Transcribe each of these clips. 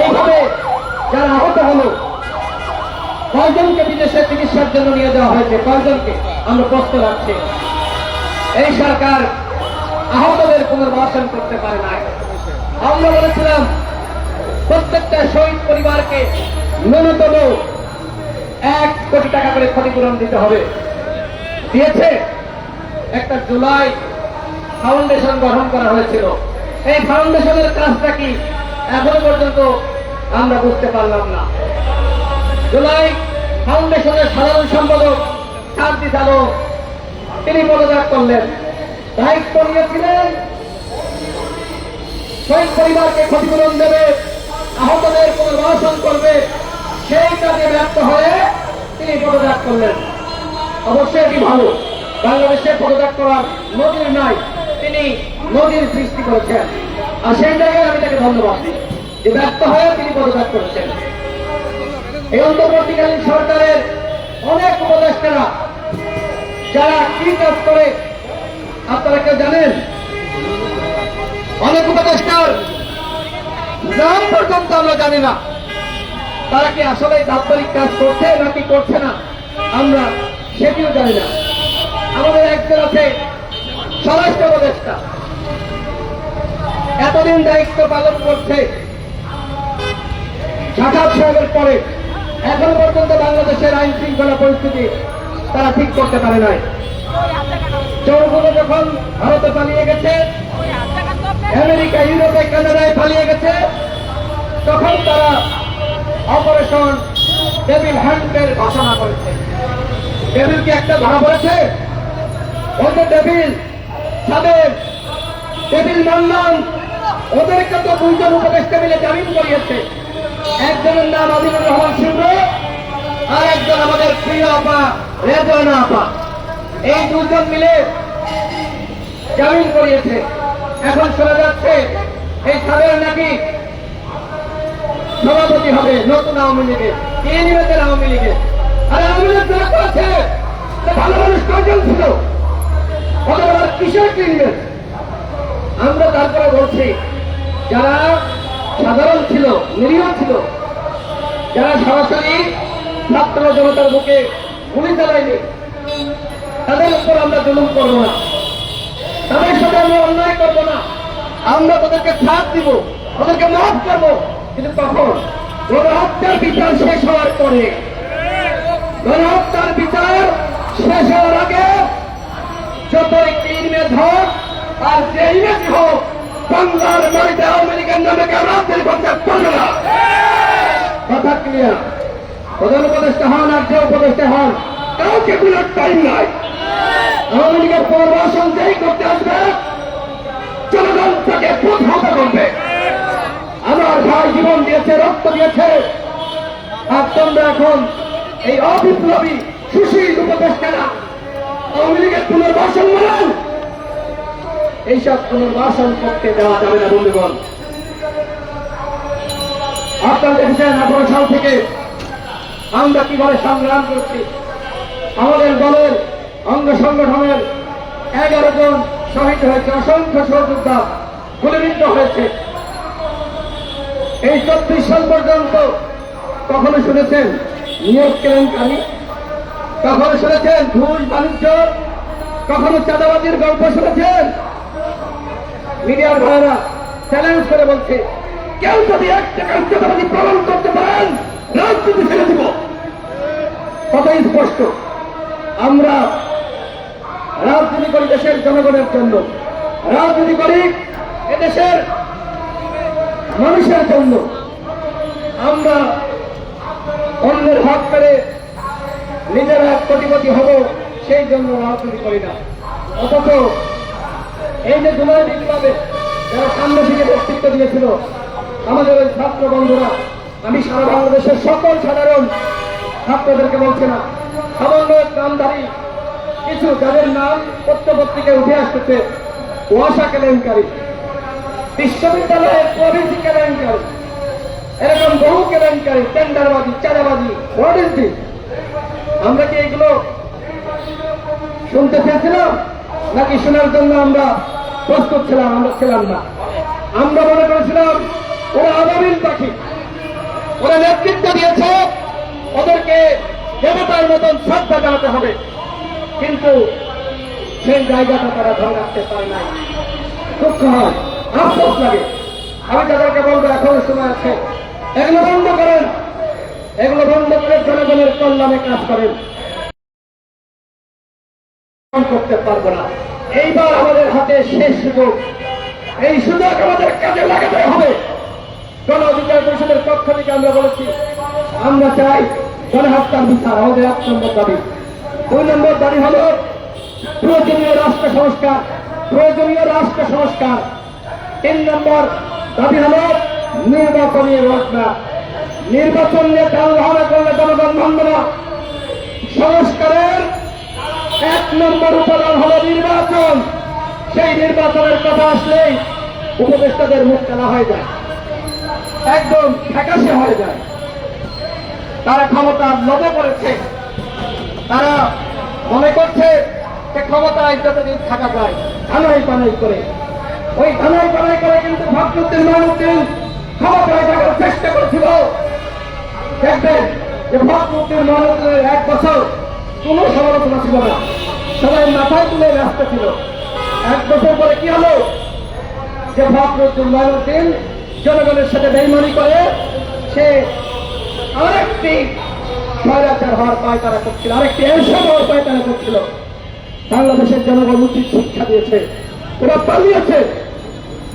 এইভাবে যারা আহত হলো, কয়জনকে বিদেশে চিকিৎসার জন্য নিয়ে যাওয়া হয়েছে? কয়জনকে? আমরা প্রশ্ন রাখছি। এই সরকার আহতদের পুনর্বাসন করতে পারে না আমরা বলেছিলাম, প্রত্যেকটা শহীদ পরিবারকে ন্যূনতম এক কোটি টাকা করে ক্ষতিপূরণ দিতে হবে। দিয়েছে, একটা জুলাই ফাউন্ডেশন গঠন করা হয়েছিল। এই ফাউন্ডেশনের কাজটা কি? এখনও পর্যন্ত আমরা বুঝতে পারলাম না। জুলাই ফাউন্ডেশনের সাধারণ সম্পাদক শান্তি চালক তিনি পদত্যাগ করলেন। দায়িত্ব নিয়েছিলেন। শহীদ পরিবারকে ক্ষতিপূরণ দেবে, আহতদের পুনর্বাসন করবে, সেই কাজে ব্যর্থ হয়ে তিনি পদত্যাগ করলেন। অবশ্যই এটি ভালো। বাংলাদেশে পদত্যাগ করার নদীর নাই। তিনি নদীর সৃষ্টি করেছেন। আর সেই জায়গায় আমি তাকে ধন্যবাদ দিই। যে ব্যর্থ হয়ে তিনি পদত্যাগ করেছেন। এই অন্তর্বর্তীকালীন সরকারের অনেক উপদেষ্টারা, যারা কি কাজ করে, আপনারা কেউ জানেন? অনেক উপদেষ্টার নাম পর্যন্ত আমরা জানি না। তারা কি আসলে দাপ্তরিক কাজ করছে নাকি করছে না, আমরা সেটিও জানি না। আমাদের একজন আছে স্বরাষ্ট্র উপদেষ্টা। এতদিন দায়িত্ব পালন করছে সাক্ষাৎ সাহেবের পরে, এখনও পর্যন্ত বাংলাদেশের আইন শৃঙ্খলা পরিস্থিতি তারা ঠিক করতে পারে নাই। চোরগুলো যখন ভারতে পালিয়ে গেছে, আমেরিকা, ইউরোপে, কানাডায় পালিয়ে গেছে, তখন তারা অপারেশন ডেভিল হ্যান্ডের ঘোষণা করেছে। ডেভিল কি একটা ধরা পড়েছে। ওদের ডেভিল সাবেক ডেভিল মান্নান ওদেরকে তো দুইজন উপদেষ্টা মিলে জামিন করিয়েছে একজনের নাম আদিনুর রহমান সিংহ আর একজন আমাদের প্রিয় আপা, রেজওয়ানা আপা। এই দুজন মিলে জামিন করিয়েছে। এখন শোনা যাচ্ছে, এই সাবের নাকি সভাপতি হবে নতুন আওয়ামী লীগে কে নিবেছেন আওয়ামী লীগে আর আওয়ামী লীগ যারা করেছে ভালো মানুষ কজন ছিল? আবার কিসের কিনবেন আমরা তারপরে বলছি যারা সাধারণ ছিল, নিরীহ ছিল, যারা সরাসরি ছাত্র জনতার বুকে গুলি চালায়নি, তাদের উপর আমরা জুলুম করব না। তাদের সাথে আমরা অন্যায় করব না। আমরা তাদেরকে ছাড় দিব ওদেরকে মাফ করব। কিন্তু তখন গণহত্যার বিচার শেষ হওয়ার পরে, গণহত্যার বিচার শেষ হওয়ার আগে যতই ক্লিন হোক আর যে ইমেজ হোক বাংলার মাটিতে আওয়ামী লীগের নামে রাজনীতি করতে পারবে না। কথা ক্লিয়ার প্রধান উপদেষ্টা হন আর যে উপদেষ্টা হন, কাউকে কোনো টাইম নাই। আওয়ামী লীগের পুনর্বাসন যেই করতে আসবে, জনগণ তাকে প্রধানত করবে। আমার ভাই জীবন দিয়েছে, রক্ত দিয়েছে। আর তোমরা এখন এই অবিপ্লবী, সুশীল উপদেষ্টারা আওয়ামী লীগের পুনর্বাসন বলেন এইসব পুনর্বাসন করতে দেওয়া যাবে না, বন্ধুগণ। আপনারা দেখেছেন আঠারো সাল থেকে আমরা কীভাবে সংগ্রাম করছি? আমাদের দলের অঙ্গ সংগঠনের এগারো জন শহীদ হয়েছে, অসংখ্য সহযোদ্ধা গুলিবিদ্ধ হয়েছে। এই চব্বিশ সাল পর্যন্ত কখনো শুনেছেন, নিয়োগ কেলেঙ্কারি? কখনো শুনেছেন ঘুষ বাণিজ্য? কখনো চাঁদাবাজির গল্প শুনেছেন? মিডিয়ার ভাইরা চ্যালেঞ্জ করে বলছে, কেউ যদি এক টাকার চাঁদাবাজি প্রমাণ করতে পারেন, রাজনীতি ছেড়ে দিব। কথাই স্পষ্ট। আমরা রাজনীতি করি দেশের জনগণের জন্য। রাজনীতি করি এদেশের মানুষের জন্য। আমরা অন্যের ভাগ করে নিজেরা কোটিপতি হব, সেই জন্য রাজনীতি করি না। অথচ এই যে জুলাই বিপ্লবে যারা সামনে থেকে বক্তৃত্ব দিয়েছিল, আমাদের ওই ছাত্র বন্ধুরা, আমি সারা বাংলাদেশের সকল সাধারণ ছাত্রদেরকে বলছি না সামান্য নামধারী, কিছু যাদের নাম পত্রপত্রিকায় উঠে আসতেছে, ওয়াসা কেলেঙ্কারী, বিশ্ববিদ্যালয়ের প্রবেশী কেলেঙ্কারী, এরকম বহু কেলেঙ্কারী, টেন্ডারবাজি, চাঁদাবাজি হোয়াট আমরা কি এগুলো শুনতে চেয়েছিলাম নাকি শোনার জন্য আমরা প্রস্তুত ছিলাম আমরা ছিলাম না। আমরা মনে করেছিলাম, ওরা আগামীর পাখি। ওরা নেতৃত্ব দিয়েছে, ওদেরকে দেবতার মতন শ্রদ্ধা জানাতে হবে। কিন্তু সেই জায়গাটা তারা ধরে রাখতে পারে নাই। দুঃখ হয় আফসোস লাগে। আমি তাদেরকে বলব, এখনও সময় আছে, এগুলো বন্ধ করেন। এগুলো বন্ধ করে জনগণের কল্যাণে কাজ করেন। করতে পারব না। এইবার আমাদের হাতে শেষ সুযোগ। এই সুযোগ আমাদের কাজে লাগাতে হবে। গণ অধিকার পরিষদের পক্ষ থেকে আমরা বলেছি, আমরা চাই গণহত্যার বিচার আমাদের এক নম্বর দাবি। দুই নম্বর দাবি হল প্রয়োজনীয় রাষ্ট্র সংস্কার। প্রয়োজনীয় রাষ্ট্র সংস্কার। তিন নম্বর দাবি হল নির্বাচনী রোডম্যাপ। নির্বাচন নিয়ে কাল ধারণা করলে জনগণ না। সংস্কারের এক নম্বর উপাদান হল নির্বাচন। সেই নির্বাচনের কথা আসলেই উপদেষ্টাদের মুখ কেনা হয়ে যায়। একদম ফ্যাকাশে হয়ে যায়। তারা ক্ষমতা লোভে করেছে। তারা মনে করছে যে ক্ষমতায় যতদিন থাকা যায় ধানাই পানাই করে। ওই ধানাই পানাই করে কিন্তু ভাবরুদ্দিন মাহমুদ্দিন ক্ষমতায় থাকার চেষ্টা করছিল। দেখবেন যে ভাবরুদ্দিন মাহমুদ্দিনের এক বছর কোনো সমালোচনা ছিল না। সবাই মাথায় তুলে ব্যস্ত ছিল। এক বছর পরে কি হলো? যে ফখরুদ্দিন জনগণের সাথে বেইমানি করে, সে আরেকটি স্বৈরাচার হওয়ার পায়তারা করছিল, আরেকটি এরশাদ হওয়ার পায়তারা করছিল। বাংলাদেশের জনগণ উচিত শিক্ষা দিয়েছে, ওরা পালিয়েছে।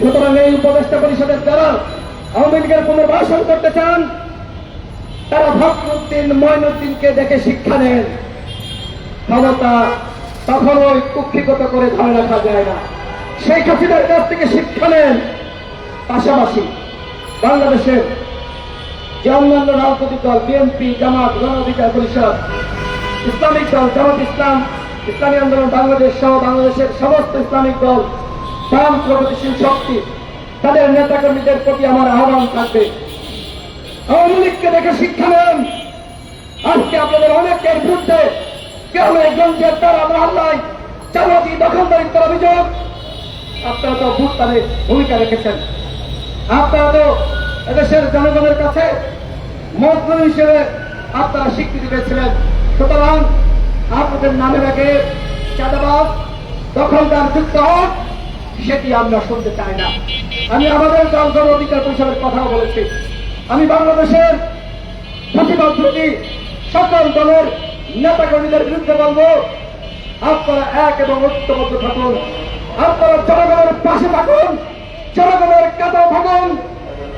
সুতরাং এই উপদেষ্টা পরিষদের দ্বারা আওয়ামী লীগের পুনর্বাসন করতে চান, তারা ফখরুদ্দিন ময়নুদ্দিনকে দেখে শিক্ষা নেন। ক্ষমতা কখনোই কুক্ষিগত করে ধরে রাখা যায় না। সেই হাসিনার কাছ থেকে শিক্ষা নেন। পাশাপাশি বাংলাদেশের যে অন্যান্য রাজনৈতিক দল, বিএনপি, জামাত, গণ অধিকার পরিষদ, ইসলামিক দল, জামাত ইসলাম, ইসলামী আন্দোলন, বাংলাদেশ সহ বাংলাদেশের সমস্ত ইসলামিক দল বাম প্রগতিশীল শক্তি, তাদের নেতাকর্মীদের প্রতি আমার আহ্বান থাকবে। আওয়ামী লীগকে দেখে শিক্ষা নেন। আজকে আপনাদের অনেকের বিরুদ্ধে কেরামেগঞ্জের দ্বারা মহল্লায় চালাকি দখলদারিত্বের অভিযোগ। আপনারা তো ভুট্টানে ভূমিকা রেখেছেন। আপনারা তো এদেশের জনগণের কাছে মজদুর হিসেবে আপনারা স্বীকৃতি পেয়েছিলেন সুতরাং আপনাদের নামের আগে চাঁদাবাদ দখলদার যুক্ত হোক সেটি আমরা শুনতে চাই না। আমি আমাদের দল গণ অধিকার পরিষদের কথাও বলেছি। আমি বাংলাদেশের প্রতিবাদ প্রতি সকল দলের নেতা কর্মীদের বিরুদ্ধে বলব, আপনারা এক এবং ঐক্যবদ্ধ থাকুন। আপনারা জনগণের পাশে থাকুন, জনগণের কাতাও থাকুন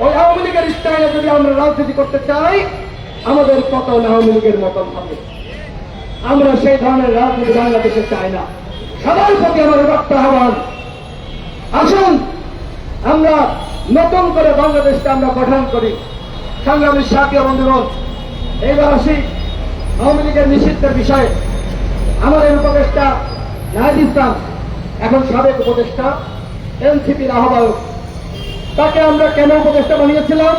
ওই আওয়ামী লীগের স্টাইলে যদি আমরা রাজনীতি করতে চাই, আমাদের পতন আওয়ামী লীগের মতন হবে। আমরা সেই ধরনের রাজনীতি বাংলাদেশে চাই না। সবার প্রতি আমার বার্তা আহ্বান। আসুন, আমরা নতুন করে বাংলাদেশকে আমরা গঠন করি। সংগ্রামী সাথী বন্ধুগণ এইবার আসি আওয়ামী লীগের নিষিদ্ধের বিষয়ে আমাদের উপদেষ্টা নাহিদ ইসলাম, এখন সাবেক উপদেষ্টা, এনসিপির আহ্বায়ক, তাকে আমরা কেন উপদেষ্টা বানিয়েছিলাম?